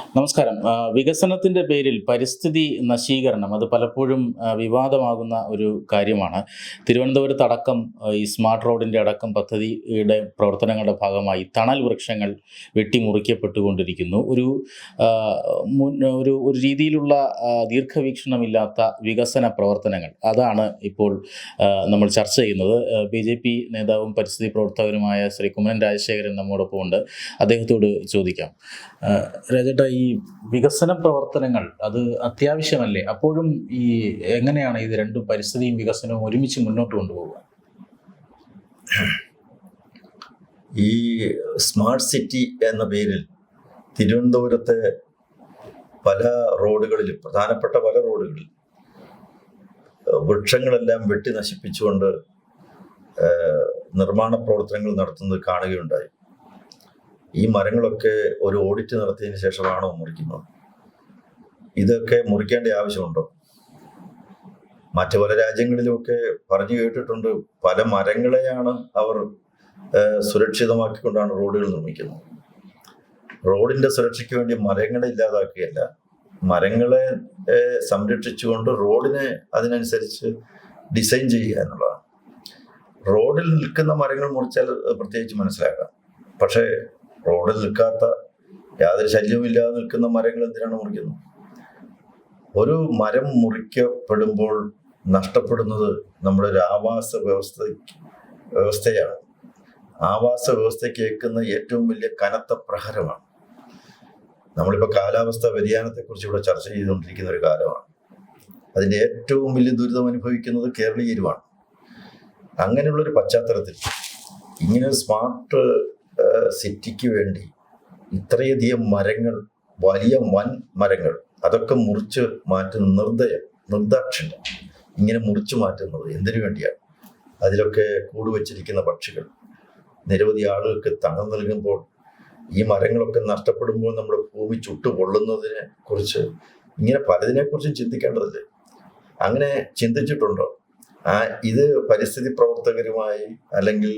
നമസ്കാരം. വികസനത്തിന്റെ പേരിൽ പരിസ്ഥിതി നശീകരണം അത് പലപ്പോഴും വിവാദമാകുന്ന ഒരു കാര്യമാണ്. തിരുവനന്തപുരത്ത് അടക്കം ഈ സ്മാർട്ട് റോഡിന്റെ അടക്കം പദ്ധതിയുടെ പ്രവർത്തനങ്ങളുടെ ഭാഗമായി തണൽ വൃക്ഷങ്ങൾ വെട്ടിമുറിക്കപ്പെട്ടുകൊണ്ടിരിക്കുന്നു. ഒരു ഒരു ഒരു രീതിയിലുള്ള ദീർഘവീക്ഷണമില്ലാത്ത വികസന പ്രവർത്തനങ്ങൾ. അതാണ് ഇപ്പോൾ നമ്മൾ ചർച്ച ചെയ്യുന്നത്. ബി ജെ പി നേതാവും പരിസ്ഥിതി പ്രവർത്തകരുമായ ശ്രീ കുമ്മനം രാജശേഖരൻ നമ്മോടൊപ്പം ഉണ്ട് അദ്ദേഹത്തോട് ചോദിക്കാം. രാജേട്ടാ ഈ വികസന പ്രവർത്തനങ്ങൾ അത് അത്യാവശ്യമല്ലേ? അപ്പോഴും ഈ എങ്ങനെയാണ് ഇത് രണ്ടും പരിസ്ഥിതിയും വികസനവും ഒരുമിച്ച് മുന്നോട്ട് കൊണ്ടുപോകുക ഈ സ്മാർട്ട് സിറ്റി എന്ന പേരിൽ തിരുവനന്തപുരത്തെ പല റോഡുകളിലും പ്രധാനപ്പെട്ട പല റോഡുകളിൽ വൃക്ഷങ്ങളെല്ലാം വെട്ടി നശിപ്പിച്ചുകൊണ്ട് നിർമ്മാണ പ്രവർത്തനങ്ങൾ നടത്തുന്നത് കാണുകയുണ്ടായി. ഈ മരങ്ങളൊക്കെ ഒരു ഓഡിറ്റ് നടത്തിയതിന് ശേഷമാണോ മുറിക്കുന്നത്? ഇതൊക്കെ മുറിക്കേണ്ട ആവശ്യമുണ്ടോ? മറ്റു പല രാജ്യങ്ങളിലുമൊക്കെ പറഞ്ഞു കേട്ടിട്ടുണ്ട് പല മരങ്ങളെയാണ് അവർ സുരക്ഷിതമാക്കിക്കൊണ്ടാണ് റോഡുകൾ നിർമ്മിക്കുന്നത്. റോഡിന്റെ സുരക്ഷയ്ക്ക് വേണ്ടി മരങ്ങളെ ഇല്ലാതാക്കുകയല്ല. മരങ്ങളെ സംരക്ഷിച്ചുകൊണ്ട് റോഡിനെ അതിനനുസരിച്ച് ഡിസൈൻ ചെയ്യുക എന്നുള്ളതാണ്. റോഡിൽ നിൽക്കുന്ന മരങ്ങൾ മുറിച്ചാൽ പ്രത്യേകിച്ച് മനസ്സിലാക്കാം. പക്ഷേ റോഡിൽ നിൽക്കാത്ത യാതൊരു ശല്യവുമില്ലാതെ നിൽക്കുന്ന മരങ്ങൾ എന്തിനാണ് മുറിക്കുന്നത്? ഒരു മരം മുറിക്കപ്പെടുമ്പോൾ നഷ്ടപ്പെടുന്നത് നമ്മുടെ ഒരു ആവാസ വ്യവസ്ഥ വ്യവസ്ഥയാണ്. ആവാസ വ്യവസ്ഥയ്ക്ക് ഏൽക്കുന്ന ഏറ്റവും വലിയ കനത്ത പ്രഹരമാണ്. നമ്മളിപ്പോൾ കാലാവസ്ഥ വ്യതിയാനത്തെക്കുറിച്ച് ഇവിടെ ചർച്ച ചെയ്തുകൊണ്ടിരിക്കുന്ന ഒരു കാലമാണ്. അതിന്റെ ഏറ്റവും വലിയ ദുരിതം അനുഭവിക്കുന്നത് കേരളീയരുമാണ് അങ്ങനെയുള്ള ഒരു പശ്ചാത്തലത്തിൽ ഇങ്ങനെ സ്മാർട്ട് സിറ്റിക്ക് വേണ്ടി ഇത്രയധികം മരങ്ങൾ വലിയ വൻ മരങ്ങൾ അതൊക്കെ മുറിച്ച് മാറ്റുന്ന നിർദ്ദയം നിർദാക്ഷിണ്യം ഇങ്ങനെ മുറിച്ചു മാറ്റുന്നത് എന്തിനു വേണ്ടിയാണ് അതിലൊക്കെ കൂടുവച്ചിരിക്കുന്ന പക്ഷികൾ. നിരവധി ആളുകൾക്ക് തണം നൽകുമ്പോൾ ഈ മരങ്ങളൊക്കെ നഷ്ടപ്പെടുമ്പോൾ നമ്മുടെ ഭൂമി ചുട്ടു പൊള്ളുന്നതിനെ കുറിച്ച് ഇങ്ങനെ പലതിനെ കുറിച്ചും ചിന്തിക്കേണ്ടതല്ലേ? അങ്ങനെ ചിന്തിച്ചിട്ടുണ്ടോ? ആ ഇത് പരിസ്ഥിതി പ്രവർത്തകരുമായി അല്ലെങ്കിൽ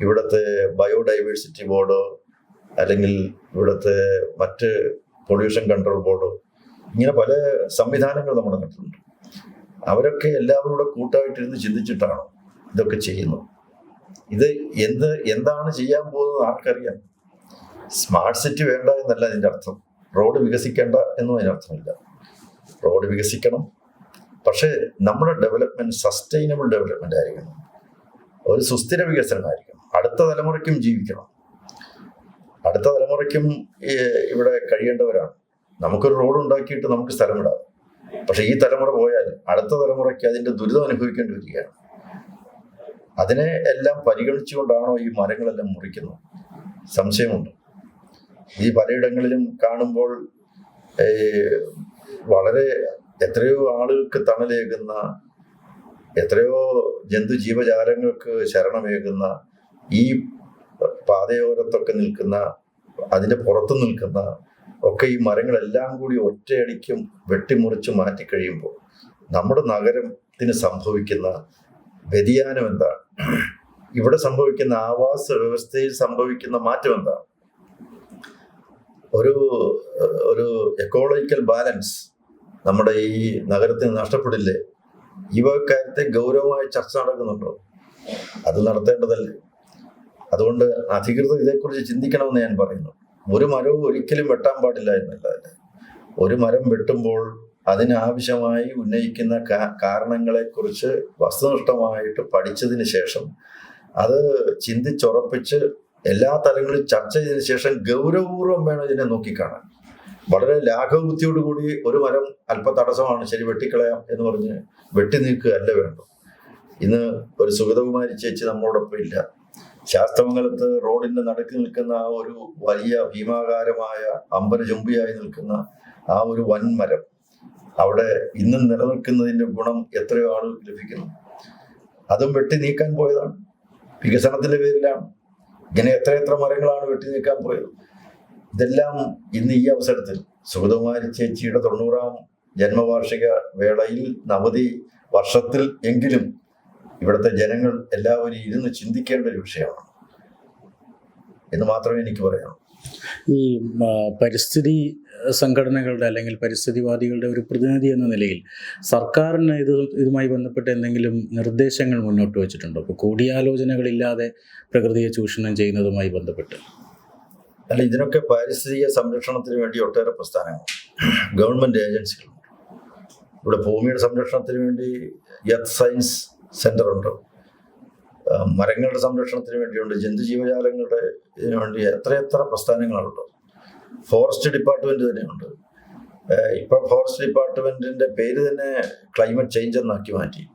ഇവിടുത്തെ ബയോഡൈവേഴ്സിറ്റി ബോർഡോ അല്ലെങ്കിൽ ഇവിടുത്തെ മറ്റ് പൊല്യൂഷൻ കൺട്രോൾ ബോർഡോ ഇങ്ങനെ പല സംവിധാനങ്ങൾ നമ്മുടെ നാട്ടിലുണ്ട്. അവരൊക്കെ എല്ലാവരും കൂടെ കൂട്ടായിട്ടിരുന്ന് ചിന്തിച്ചിട്ടാണ് ഇതൊക്കെ ചെയ്യുന്നത്? ഇത് എന്ത് എന്താണ് ചെയ്യാൻ പോകുന്നത് ആർക്കറിയാം? സ്മാർട്ട് സിറ്റി വേണ്ട എന്നല്ല അതിന്റെ അർത്ഥം. റോഡ് വികസിക്കേണ്ട എന്നും അതിനർത്ഥമില്ല റോഡ് വികസിക്കണം. പക്ഷേ നമ്മുടെ ഡെവലപ്മെന്റ് സസ്റ്റൈനബിൾ ഡെവലപ്മെന്റ് ആയിരിക്കണം ഒരു സുസ്ഥിര വികസനമായിരിക്കണം. അടുത്ത തലമുറയ്ക്കും ജീവിക്കണം. അടുത്ത തലമുറയ്ക്കും ഇവിടെ കഴിയേണ്ടവരാണ്. നമുക്കൊരു റോഡ് ഉണ്ടാക്കിയിട്ട് നമുക്ക് സ്ഥലം വിടാം പക്ഷെ ഈ തലമുറ പോയാൽ അടുത്ത തലമുറയ്ക്ക് അതിന്റെ ദുരിതം അനുഭവിക്കേണ്ടി വരികയാണ്. അതിനെ എല്ലാം പരിഗണിച്ചുകൊണ്ടാണോ ഈ മരങ്ങളെല്ലാം മുറിക്കുന്നത്? സംശയമുണ്ട്. ഈ പലയിടങ്ങളിലും കാണുമ്പോൾ വളരെ എത്രയോ ആളുകൾക്ക് തണലേകുന്ന എത്രയോ ജന്തു ജീവജാലങ്ങൾക്ക് ശരണമേകുന്ന ഈ പാതയോരത്തൊക്കെ നിൽക്കുന്ന അതിന്റെ പുറത്ത് നിൽക്കുന്ന ഒക്കെ ഈ മരങ്ങളെല്ലാം കൂടി ഒറ്റയടിക്കും വെട്ടിമുറിച്ച് മാറ്റി കഴിയുമ്പോൾ നമ്മുടെ നഗരത്തിന് സംഭവിക്കുന്ന വ്യതിയാനം എന്താണ്? ഇവിടെ സംഭവിക്കുന്ന ആവാസ വ്യവസ്ഥയിൽ സംഭവിക്കുന്ന മാറ്റം എന്താണ്? ഒരു ഒരു എക്കോളജിക്കൽ ബാലൻസ് നമ്മുടെ ഈ നഗരത്തിന് നഷ്ടപ്പെടില്ലേ? ഈ കാര്യത്തെ ഗൗരവമായ ചർച്ച നടക്കുന്നുണ്ടോ? അത് നടത്തേണ്ടതല്ലേ? അതുകൊണ്ട് അധികൃതർ ഇതേക്കുറിച്ച് ചിന്തിക്കണമെന്ന് ഞാൻ പറയുന്നു. ഒരു മരവും ഒരിക്കലും വെട്ടാൻ പാടില്ല എന്നല്ല. അല്ലേ ഒരു മരം വെട്ടുമ്പോൾ അതിനാവശ്യമായി ഉന്നയിക്കുന്ന കാരണങ്ങളെക്കുറിച്ച് വസ്തുനിഷ്ഠമായിട്ട് പഠിച്ചതിന് ശേഷം അത് ചിന്തിച്ചുറപ്പിച്ച് എല്ലാ തലങ്ങളിലും ചർച്ച ചെയ്തതിന് ശേഷം ഗൗരവപൂർവം വേണം ഇതിനെ നോക്കിക്കാണാൻ. വളരെ ലാഘവബുദ്ധിയോടുകൂടി ഒരു മരം അല്പ തടസ്സമാണ് ശരി വെട്ടിക്കളയാം എന്ന് പറഞ്ഞ് വെട്ടി നീക്കുക അല്ല വേണ്ടു ഇന്ന് ഒരു സുഗതകുമാരി ചേച്ചി നമ്മളോടൊപ്പം ഇല്ല. ശാസ്തമംഗലത്ത് റോഡിന്റെ നടുക്ക് നിൽക്കുന്ന ആ ഒരു വലിയ ഭീമാകാരമായ അമ്പരചുംബിയായി നിൽക്കുന്ന ആ ഒരു വൻമരം അവിടെ ഇന്നും നിലനിൽക്കുന്നതിന്റെ ഗുണം എത്രയോ ആളുകൾക്ക് ലഭിക്കുന്നു. അതും വെട്ടി നീക്കാൻ പോയതാണ്. വികസനത്തിന്റെ പേരിലാണ്. ഇങ്ങനെ എത്ര എത്ര മരങ്ങളാണ് വെട്ടി നീക്കാൻ പോയത്. ഇതെല്ലാം ഇന്ന് ഈ അവസരത്തിൽ സുഗതകുമാരി ചേച്ചിയുടെ തൊണ്ണൂറാം ജന്മവാർഷിക വേളയിൽ നവതി വർഷത്തിൽ എങ്കിലും ഇവിടുത്തെ ജനങ്ങൾ എല്ലാവരും ഇരുന്ന് ചിന്തിക്കേണ്ട ഒരു വിഷയമാണ്. എന്ന് മാത്രമേ എനിക്ക് പറയാം ഈ പരിസ്ഥിതി സംഘടനകളുടെ അല്ലെങ്കിൽ പരിസ്ഥിതിവാദികളുടെ ഒരു പ്രതിനിധി എന്ന നിലയിൽ സർക്കാരിന് ഇത് ഇതുമായി ബന്ധപ്പെട്ട് എന്തെങ്കിലും നിർദ്ദേശങ്ങൾ മുന്നോട്ട് വെച്ചിട്ടുണ്ടോ? ഇപ്പോൾ കൂടിയാലോചനകളില്ലാതെ പ്രകൃതിയെ ചൂഷണം ചെയ്യുന്നതുമായി ബന്ധപ്പെട്ട്. അല്ല ഇതിനൊക്കെ പാരിസ്ഥിതിക സംരക്ഷണത്തിന് വേണ്ടി ഒട്ടേറെ പ്രസ്ഥാനങ്ങൾ. ഗവൺമെന്റ് ഏജൻസികളുണ്ട്. ഇവിടെ ഭൂമിയുടെ സംരക്ഷണത്തിന് വേണ്ടി എർത്ത് സയൻസ് ആ, മരങ്ങളുടെ സംരക്ഷണത്തിന് വേണ്ടിയുണ്ട് ജന്തുജീവജാലങ്ങളുടെ ഇതിനു വേണ്ടി എത്രയെത്ര പ്രസ്ഥാനങ്ങളുണ്ട്. ഫോറസ്റ്റ് ഡിപ്പാർട്ട്മെന്റ് തന്നെയുണ്ട്. ഇപ്പൊ ഫോറസ്റ്റ് ഡിപ്പാർട്ട്മെന്റിന്റെ പേര് തന്നെ ക്ലൈമറ്റ് ചേഞ്ച് എന്നാക്കി മാറ്റി.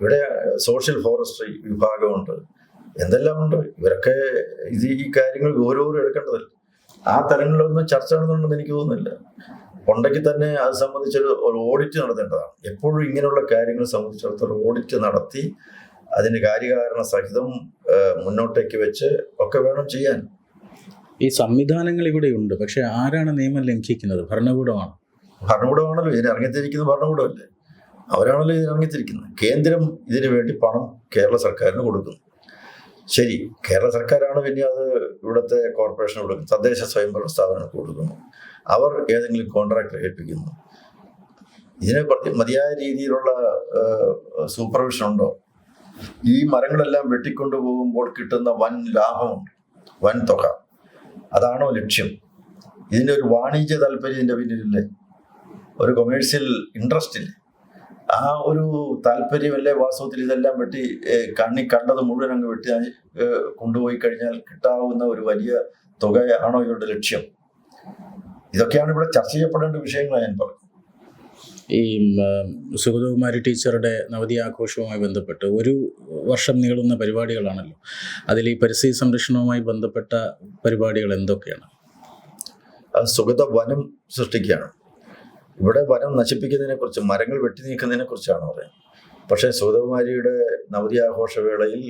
ഇവിടെ സോഷ്യൽ ഫോറസ്ട്രി വിഭാഗമുണ്ട്. എന്തെല്ലാം ഉണ്ട് ഇവരൊക്കെ ഇത് ഈ കാര്യങ്ങൾ ഗൗരവം എടുക്കേണ്ടതല്ല? ആ തലങ്ങളിലൊന്നും ചർച്ച നടന്നുണ്ടെന്ന് എനിക്ക് തോന്നുന്നില്ല. ഉണ്ടെങ്കിൽ തന്നെ അത് സംബന്ധിച്ചൊരു ഒരു ഓഡിറ്റ് നടത്തേണ്ടതാണ്. എപ്പോഴും ഇങ്ങനെയുള്ള കാര്യങ്ങൾ സംബന്ധിച്ചിടത്തോളം ഓഡിറ്റ് നടത്തി അതിന്റെ കാര്യകാരണ സഹിതം മുന്നോട്ടേക്ക് വെച്ച് ഒക്കെ വേണം ചെയ്യാൻ. ഈ സംവിധാനങ്ങൾ ഇവിടെ ഉണ്ട്. പക്ഷെ ആരാണ് നിയമം ലംഘിക്കുന്നത്? ഭരണകൂടമാണ്? ഭരണകൂടമാണല്ലോ. ഇതിന് ഇറങ്ങിത്തിരിക്കുന്നത് ഭരണകൂടമല്ലേ? അവരാണല്ലോ ഇതിന് ഇറങ്ങിത്തിരിക്കുന്നത്. കേന്ദ്രം ഇതിനു വേണ്ടി പണം കേരള സർക്കാരിന് കൊടുക്കുന്നു. ശരി കേരള സർക്കാരാണ് പിന്നെ അത് ഇവിടുത്തെ കോർപ്പറേഷൻ കൊടുക്കുന്നത്. തദ്ദേശ സ്വയംഭരണ സ്ഥാപനങ്ങൾക്ക് കൊടുക്കുന്നു. അവർ ഏതെങ്കിലും കോൺട്രാക്ടർ ഏൽപ്പിക്കുന്നു. ഇതിനെ മതിയായ രീതിയിലുള്ള സൂപ്പർവിഷൻ ഉണ്ടോ? ഈ മരങ്ങളെല്ലാം വെട്ടിക്കൊണ്ടു പോകുമ്പോൾ കിട്ടുന്ന വൻ ലാഭമുണ്ട് വൻ തുക. അതാണോ ലക്ഷ്യം? ഇതിന്റെ ഒരു വാണിജ്യ താല്പര്യം ഇതിന്റെ പിന്നിലില്ലേ? ഒരു കൊമേഴ്സ്യൽ ഇൻട്രസ്റ്റ് ഇല്ലേ? ആ ഒരു താല്പര്യമല്ലേ വാസ്തവത്തിൽ ഇതെല്ലാം വെട്ടി കണ്ണി കണ്ടത് മുഴുവൻ അങ്ങ് വെട്ടി കൊണ്ടുപോയി കഴിഞ്ഞാൽ കിട്ടാവുന്ന ഒരു വലിയ തുകയാണോ ഇവരുടെ ലക്ഷ്യം? ഇതൊക്കെയാണ് ഇവിടെ ചർച്ച ചെയ്യപ്പെടേണ്ട വിഷയങ്ങൾ ഞാൻ പറഞ്ഞു. ഈ സുഗതകുമാരി ടീച്ചറുടെ നവതി ആഘോഷവുമായി ബന്ധപ്പെട്ട് ഒരു വർഷം നീളുന്ന പരിപാടികളാണല്ലോ. അതിൽ ഈ പരിസ്ഥിതി സംരക്ഷണവുമായി ബന്ധപ്പെട്ട പരിപാടികൾ എന്തൊക്കെയാണ്? അത് സുഗത വനം സൃഷ്ടിക്കുകയാണ്. ഇവിടെ വനം നശിപ്പിക്കുന്നതിനെ കുറിച്ച് മരങ്ങൾ വെട്ടി നീക്കുന്നതിനെ കുറിച്ചാണ് പറയുന്നത്. പക്ഷേ സുഗതകുമാരിയുടെ നവതി ആഘോഷവേളയിൽ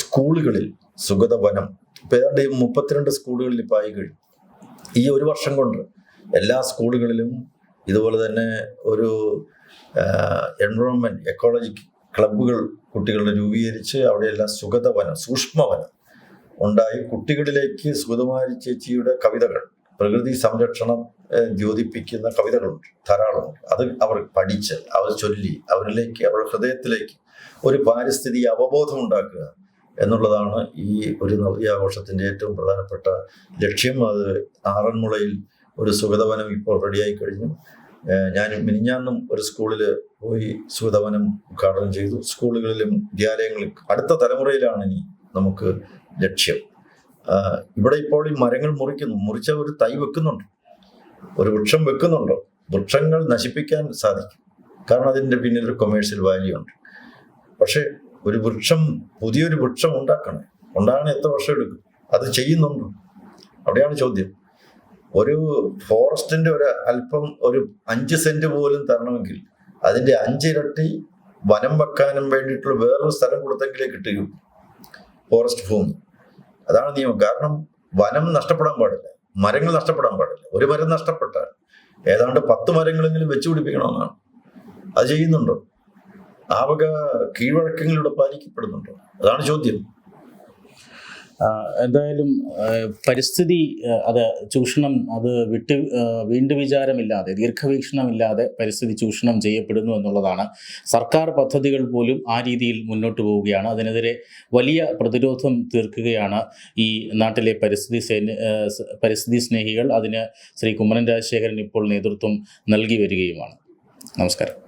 സ്കൂളുകളിൽ സുഗത വനം ഇപ്പം ഏതാണ്ട് മുപ്പത്തിരണ്ട് സ്കൂളുകളിൽ ഇപ്പോൾ ആയി കഴിഞ്ഞു. ഈ ഒരു വർഷം കൊണ്ട് എല്ലാ സ്കൂളുകളിലും ഇതുപോലെ തന്നെ ഒരു എൻവറോൺമെന്റ് എക്കോളജി ക്ലബ്ബുകൾ കുട്ടികളുടെ രൂപീകരിച്ച് അവിടെയെല്ലാം സുഗതവനം സൂക്ഷ്മവനം ഉണ്ടായി. കുട്ടികളിലേക്ക് സുഗതകുമാരി ചേച്ചിയുടെ കവിതകൾ പ്രകൃതി സംരക്ഷണം ദ്യോതിപ്പിക്കുന്ന കവിതകളുണ്ട് ധാരാളമുണ്ട്. അത് അവർ പഠിച്ച് അവർ ചൊല്ലി അവരിലേക്ക് അവരുടെ ഹൃദയത്തിലേക്ക് ഒരു പാരിസ്ഥിതിക അവബോധം ഉണ്ടാക്കുക. എന്നുള്ളതാണ് ഈ ഒരു നവതി ആഘോഷത്തിന്റെ ഏറ്റവും പ്രധാനപ്പെട്ട ലക്ഷ്യം. അത് ആറന്മുളയിൽ ഒരു സുഗതവനം ഇപ്പോൾ റെഡിയായി കഴിഞ്ഞു. ഞാൻ മിനിഞ്ഞാന്നും ഒരു സ്കൂളിൽ പോയി സുഗതവനം ഉദ്ഘാടനം ചെയ്തു. സ്കൂളുകളിലും വിദ്യാലയങ്ങളിലും അടുത്ത തലമുറയിലാണ് ഇനി നമുക്ക് ലക്ഷ്യം. ഇവിടെ ഇപ്പോൾ ഈ മരങ്ങൾ മുറിക്കുന്നു. മുറിച്ച ഒരു തൈ വെക്കുന്നുണ്ട്. ഒരു വൃക്ഷം വെക്കുന്നുണ്ടോ. വൃക്ഷങ്ങൾ നശിപ്പിക്കാൻ സാധിക്കും. കാരണം അതിന്റെ പിന്നിൽ ഒരു കൊമേഴ്ഷ്യൽ വാല്യൂ ഉണ്ട്. പക്ഷേ ഒരു വൃക്ഷം പുതിയൊരു വൃക്ഷം ഉണ്ടാക്കണേ. ഉണ്ടാകണേ എത്ര വർഷം എടുക്കും? അത് ചെയ്യുന്നുണ്ടോ? അവിടെയാണ് ചോദ്യം. ഒരു ഫോറസ്റ്റിന്റെ ഒരു അല്പം ഒരു അഞ്ച് സെന്റ് പോലും തരണമെങ്കിൽ അതിന്റെ അഞ്ചിരട്ടി വനം വെക്കാനും വേണ്ടിയിട്ടുള്ള വേറൊരു സ്ഥലം കൊടുത്തെങ്കിലേ കിട്ടുകയും ഫോറസ്റ്റ് ഭൂമി. അതാണ് നിയമം. കാരണം വനം നഷ്ടപ്പെടാൻ പാടില്ല. മരങ്ങൾ നഷ്ടപ്പെടാൻ പാടില്ല. ഒരു മരം നഷ്ടപ്പെട്ടാൽ ഏതാണ്ട് പത്ത് മരങ്ങളെങ്കിലും വെച്ചു പിടിപ്പിക്കണമെന്നാണ്. അത് ചെയ്യുന്നുണ്ടോ? ആ കീഴ്വഴക്കങ്ങളിലൂടെ പാലിക്കപ്പെടുന്നുണ്ടോ? അതാണ് ചോദ്യം. എന്തായാലും പരിസ്ഥിതി അത് ചൂഷണം അത് വിട്ട് വീണ്ടു വിചാരമില്ലാതെ ദീർഘവീക്ഷണമില്ലാതെ പരിസ്ഥിതി ചൂഷണം ചെയ്യപ്പെടുന്നു എന്നുള്ളതാണ്. സർക്കാർ പദ്ധതികൾ പോലും ആ രീതിയിൽ മുന്നോട്ട് പോവുകയാണ്. അതിനെതിരെ വലിയ പ്രതിരോധം തീർക്കുകയാണ് ഈ നാട്ടിലെ പരിസ്ഥിതി സേന പരിസ്ഥിതി സ്നേഹികൾ. അതിന് ശ്രീ കുമ്മനം രാജശേഖരൻ ഇപ്പോൾ നേതൃത്വം നൽകി വരികയുമാണ്. നമസ്കാരം.